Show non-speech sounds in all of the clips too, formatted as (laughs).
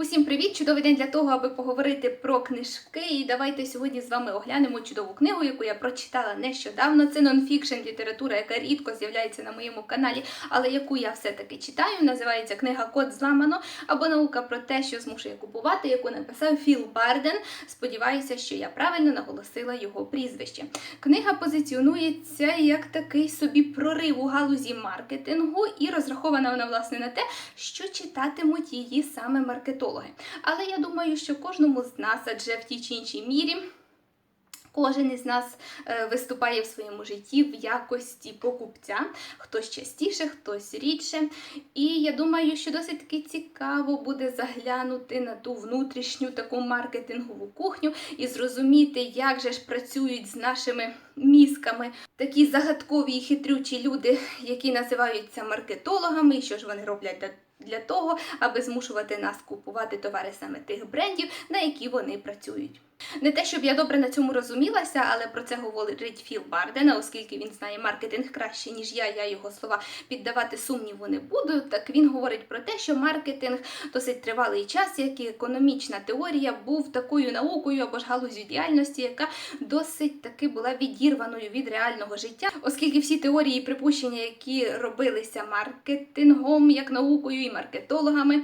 Усім привіт! Чудовий день для того, аби поговорити про книжки. І давайте сьогодні з вами оглянемо чудову книгу, яку я прочитала нещодавно. Це нонфікшн література, яка рідко з'являється на моєму каналі, але яку я все-таки читаю. Називається книга Код зламано або наука про те, що змушує купувати, яку написав Філ Барден. Сподіваюся, що я правильно наголосила його прізвище. Книга позиціонується як такий собі прорив у галузі маркетингу, і розрахована вона власне на те, що читатимуть її саме маркетологи. Але я думаю, що кожному з нас, адже в тій чи іншій мірі. Кожен із нас е, виступає в своєму житті в якості покупця, хтось частіше, хтось рідше. І я думаю, що досить таки цікаво буде заглянути на ту внутрішню таку маркетингову кухню і зрозуміти, як же ж працюють з нашими мізками такі загадкові і хитрючі люди, які називаються маркетологами, і що ж вони роблять для того, аби змушувати нас купувати товари саме тих брендів, на які вони працюють. Не те, щоб я добре на цьому розумілася, але про це говорить Філ Бардена, оскільки він знає маркетинг краще, ніж я, я його слова піддавати сумніву не буду. Так він говорить про те, що маркетинг досить тривалий час, як і економічна теорія, був такою наукою або ж галузю діяльності, яка досить таки була відірваною від реального життя, оскільки всі теорії і припущення, які робилися маркетингом як наукою і маркетологами,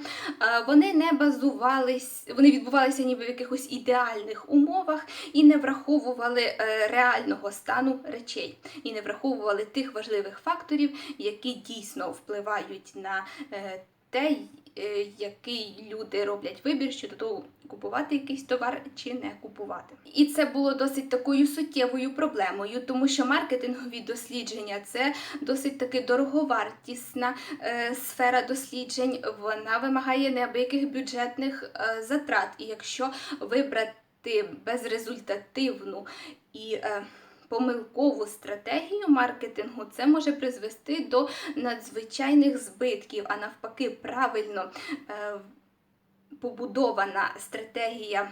вони не базувались, вони відбувалися ніби в якихось ідеальних умовах і не враховували е, реального стану речей, і не враховували тих важливих факторів, які дійсно впливають на е, те, е, який люди роблять вибір щодо того, купувати якийсь товар чи не купувати. І це було досить такою суттєвою проблемою, тому що маркетингові дослідження це досить таки дороговартісна е, сфера досліджень. Вона вимагає неабияких бюджетних е, затрат. І якщо вибрати безрезультативну і е, помилкову стратегію маркетингу, це може призвести до надзвичайних збитків, а навпаки, правильно е, побудована стратегія.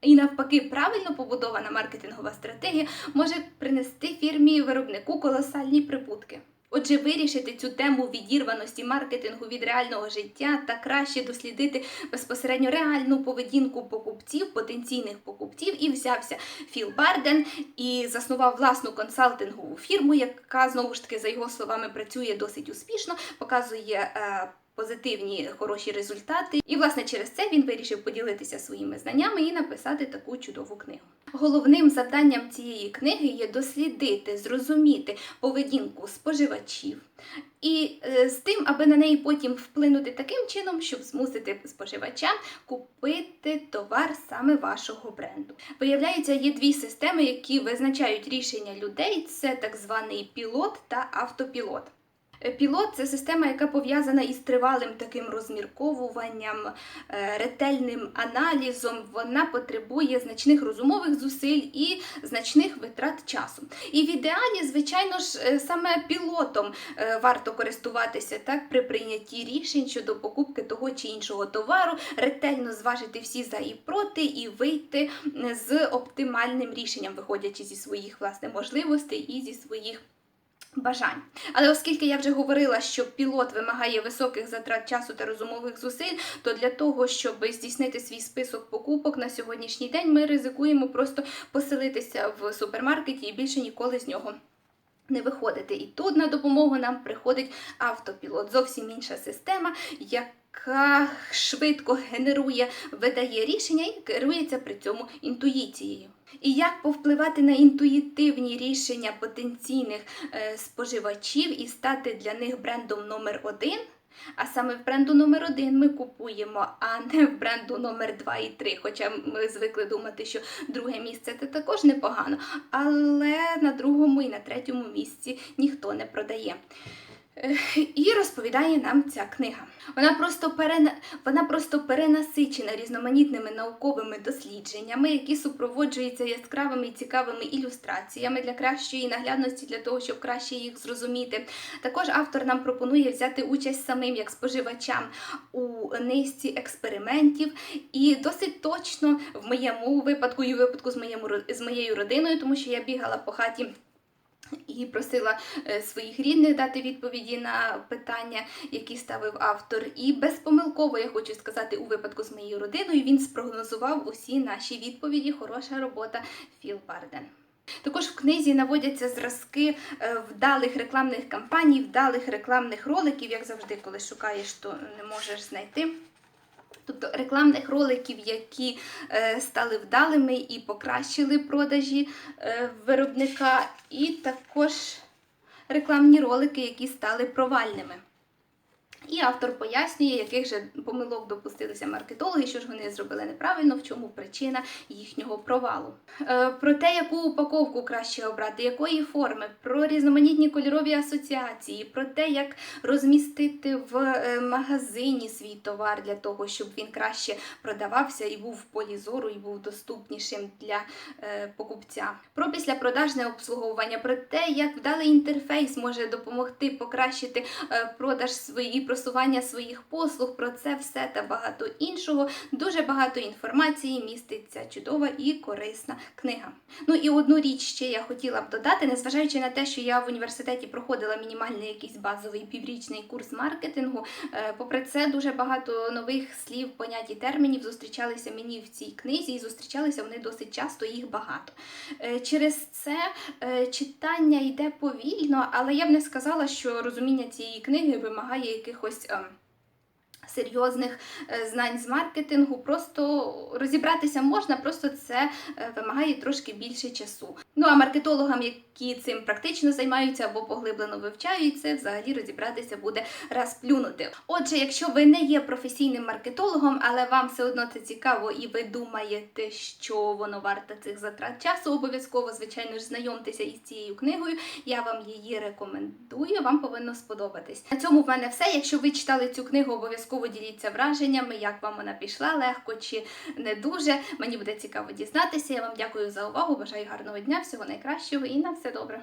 І навпаки, правильно побудована маркетингова стратегія може принести фірмі виробнику колосальні прибутки. Отже, вирішити цю тему відірваності маркетингу від реального життя та краще дослідити безпосередньо реальну поведінку покупців, потенційних покупців, і взявся Філ Барден і заснував власну консалтингову фірму, яка знову ж таки, за його словами, працює досить успішно, показує. Позитивні хороші результати, і власне через це він вирішив поділитися своїми знаннями і написати таку чудову книгу. Головним завданням цієї книги є дослідити, зрозуміти поведінку споживачів і е, з тим, аби на неї потім вплинути таким чином, щоб змусити споживача купити товар саме вашого бренду. Виявляється, є дві системи, які визначають рішення людей: це так званий пілот та автопілот. Пілот це система, яка пов'язана із тривалим таким розмірковуванням, е, ретельним аналізом. Вона потребує значних розумових зусиль і значних витрат часу. І в ідеалі, звичайно ж, е, саме пілотом е, варто користуватися так при прийнятті рішень щодо покупки того чи іншого товару, ретельно зважити всі за і проти, і вийти з оптимальним рішенням, виходячи зі своїх власне можливостей і зі своїх бажань. Але оскільки я вже говорила, що пілот вимагає високих затрат часу та розумових зусиль, то для того, щоб здійснити свій список покупок на сьогоднішній день, ми ризикуємо просто поселитися в супермаркеті і більше ніколи з нього. Не виходити. І тут на допомогу нам приходить автопілот. Зовсім інша система, яка швидко генерує, видає рішення і керується при цьому інтуїцією. І як повпливати на інтуїтивні рішення потенційних е, споживачів і стати для них брендом номер один. А саме в бренду номер один ми купуємо, а не в бренду номер 2 і 3. Хоча ми звикли думати, що друге місце це також непогано. Але на другому і на третьому місці ніхто не продає. (laughs) І розповідає нам ця книга. Вона просто перена... вона просто перенасичена різноманітними науковими дослідженнями, які супроводжуються яскравими і цікавими ілюстраціями для кращої наглядності, для того, щоб краще їх зрозуміти. Також автор нам пропонує взяти участь самим як споживачам у низці експериментів, і досить точно в моєму випадку і випадку з моєму з моєю родиною, тому що я бігала по хаті і просила е, своїх рідних дати відповіді на питання, які ставив автор. І безпомилково, я хочу сказати, у випадку з моєю родиною він спрогнозував усі наші відповіді. Хороша робота Філ Барден. Також в книзі наводяться зразки е, вдалих рекламних кампаній, вдалих рекламних роликів, як завжди, коли шукаєш, то не можеш знайти. Тобто рекламних роликів, які е, стали вдалими і покращили продажі е, виробника, і також рекламні ролики, які стали провальними. І автор пояснює, яких же помилок допустилися маркетологи, що ж вони зробили неправильно, в чому причина їхнього провалу. Е, про те, яку упаковку краще обрати, якої форми, про різноманітні кольорові асоціації, про те, як розмістити в е, магазині свій товар для того, щоб він краще продавався і був в полі зору, і був доступнішим для е, покупця. Про післяпродажне обслуговування, про те, як вдалий інтерфейс може допомогти покращити продаж свої і просування своїх послуг. Про це все та багато іншого. Дуже багато інформації міститься чудова і корисна книга. Ну і одну річ ще я хотіла б додати, незважаючи на те, що я в університеті проходила мінімальний якийсь базовий піврічний курс маркетингу. е, Попри це, дуже багато нових слів, понять і термінів зустрічалися мені в цій книзі, і зустрічалися вони досить часто, їх багато. Е, Через це е, читання йде повільно, але я б не сказала, що розуміння цієї книги вимагає якихось. Ем, Серйозних е, знань з маркетингу, просто розібратися можна, просто це е, вимагає трошки більше часу. Ну а маркетологам, які цим практично займаються або поглиблено вивчають це, взагалі розібратися буде раз плюнути. Отже, якщо ви не є професійним маркетологом, але вам все одно це цікаво, і ви думаєте, що воно варте цих затрат часу, обов'язково, звичайно ж, знайомтеся із цією книгою. Я вам її рекомендую. Вам повинно сподобатись. На цьому в мене все. Якщо ви читали цю книгу, обов'язково діліться враженнями, як вам вона пішла легко чи не дуже. Мені буде цікаво дізнатися. Я вам дякую за увагу. Бажаю гарного дня, всього найкращого і на все добре.